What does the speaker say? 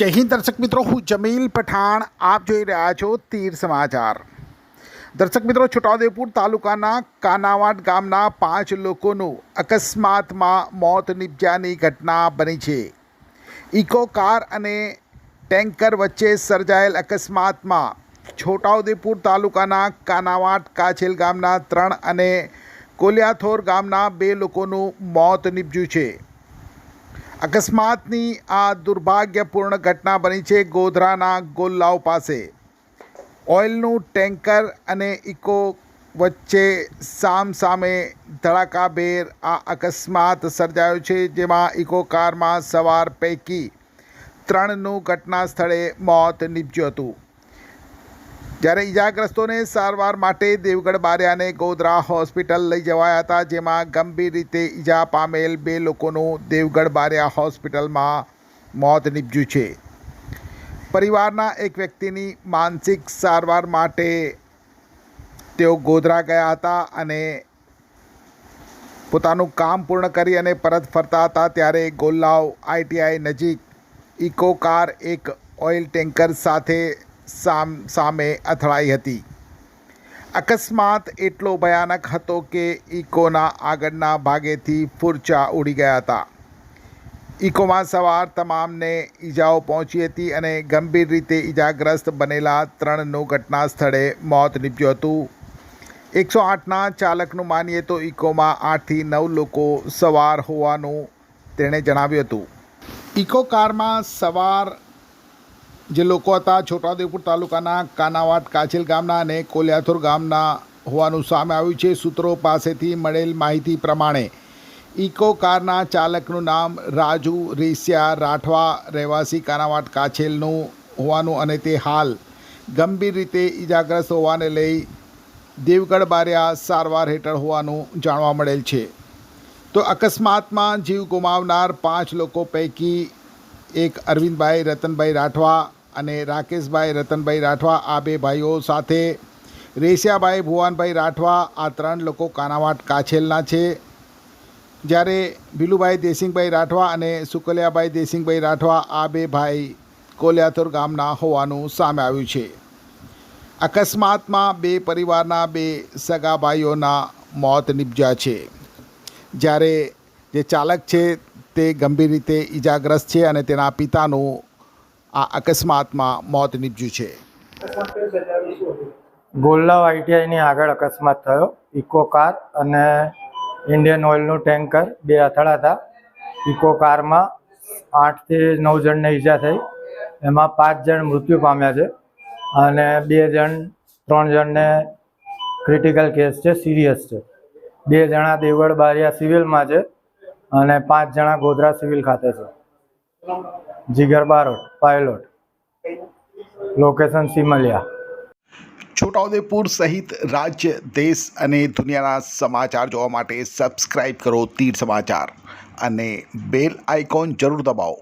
જય હિન્દ દર્શક મિત્રો, હું જમીલ પઠાણ, આપ જોઈ રહ્યા છો તીર સમાચાર. દર્શક મિત્રો, છોટાઉદેપુર તાલુકાના કાનાવાડ ગામના પાંચ લોકોનું અકસ્માતમાં મોત નિપજ્યાની ઘટના બની છે. ઇકો કાર અને ટેન્કર વચ્ચે સર્જાયેલ અકસ્માતમાં છોટાઉદેપુર તાલુકાના કાનાવાડ કાછેલ ગામના ત્રણ અને કોલિયાથોર ગામના બે લોકોનું મોત નીપજ્યું છે. અકસ્માતની આ દુર્ભાગ્યપૂર્ણ ઘટના બની છે ગોધરાના ગોલ્લાવ પાસે. ઓઇલનું ટેન્કર અને ઇકો વચ્ચે સામ સામે ધડાકાભેર આ અકસ્માત સર્જાયો છે, જેમાં ઇકો કારમાં સવાર પૈકી ત્રણનું ઘટના સ્થળે મોત નીપજ્યું હતું. જ્યારે ઈજાગ્રસ્તોને સારવાર માટે દેવગઢ બારિયાને ગોધરા હોસ્પિટલ લઈ જવાયા હતા, જેમાં ગંભીર રીતે ઈજા પામેલ બે લોકોનું દેવગઢ બારિયા હોસ્પિટલમાં મોત નીપજ્યું છે. પરિવારના એક વ્યક્તિની માનસિક સારવાર માટે તેઓ ગોધરા ગયા હતા અને પોતાનું કામ પૂર્ણ કરી અને પરત ફરતા હતા, ત્યારે ગોલ્લાવ આઈટીઆઈ નજીક ઇકો કાર, એક ઓઇલ ટેન્કર સાથે સામ, સામે અથડાઈ હતી. અકસ્માત એટલો ભયાનક હતો કે ઇકોના આગળના ભાગેથી ફૂરચા ઉડી ગયા હતા. ઇકોમાં સવાર તમામને ઈજાઓ પહોંચી હતી અને ગંભીર રીતે ઈજાગ્રસ્ત બનેલા ત્રણનું ઘટના સ્થળે મોત નીપજ્યું હતું. એકસો આઠના ચાલકનું માનીએ તો ઇકોમાં આઠથી નવ લોકો સવાર હોવાનું તેણે જણાવ્યું હતું. ઇકો કારમાં સવાર જે લોકો હતા, છોટાઉદેપુર તાલુકાના કાનાવાટ કાછેલ ગામના અને કોલિયાથુર ગામના હોવાનું સામે આવ્યું છે. સૂત્રો પાસેથી મળેલ માહિતી પ્રમાણે ઇકો કારના ચાલકનું નામ રાજુ રેસિયા રાઠવા રહેવાસી કાનાવાટ કાછેલનું હોવાનું અને તે હાલ ગંભીર રીતે ઈજાગ્રસ્ત હોવાને લઈ દેવગઢ બારિયા સારવાર હેઠળ હોવાનું જાણવા મળેલ છે. તો અકસ્માતમાં જીવ ગુમાવનાર પાંચ લોકો પૈકી એક અરવિંદભાઈ, રતનભાઈ રાઠવા અને રાકેશભાઈ, રતનભાઈ રાઠવા, આ બે ભાઈઓ સાથે. રેસિયાભાઈ ભુવાનભાઈ રાઠવા, આ ત્રણ લોકો કાનાવાટ કાછેલના છે. જ્યારે ભીલુભાઈ દેસિંગભાઈ રાઠવા અને સુકલિયાભાઈ દેસિંગભાઈ રાઠવા આ બે ભાઈ કોલિયાથોર ગામના હોવાનું સામે આવ્યું છે. અકસ્માતમાં બે પરિવારના બે સગા ભાઈઓના મોત નિપજ્યા છે. જ્યારે જે ચાલક છે તે ગંભીર રીતે ઈજાગ્રસ્ત છે અને તેના પિતાનું આ અકસ્માતમાં મોત નીપજ્યું છે. ગોલ્લાવ આઈટીઆઈની આગળ અકસ્માત થયો. ઇકો કાર અને ઇન્ડિયન ઓઇલનું ટેન્કર બે અથડાતા. ઇકો કારમાં આઠથી નવ જણને ઈજા થઈ. એમાં પાંચ જણ મૃત્યુ પામ્યા છે અને બે જણ, ત્રણ જણને ક્રિટિકલ કેસ છે, સિરિયસ છે. બે જણા દેવગઢ બારિયા સિવિલમાં છે અને પાંચ જણા ગોધરા સિવિલ ખાતે છે. જીગર બારોટ, પાયલોટ. લોકેશન સિમલિયા. છોટાઉદેપુર સહિત રાજ્ય, દેશ અને દુનિયાના સમાચાર જોવા માટે સબસ્ક્રાઇબ કરો તીર સમાચાર અને બેલ આઇકોન જરૂર દબાવો.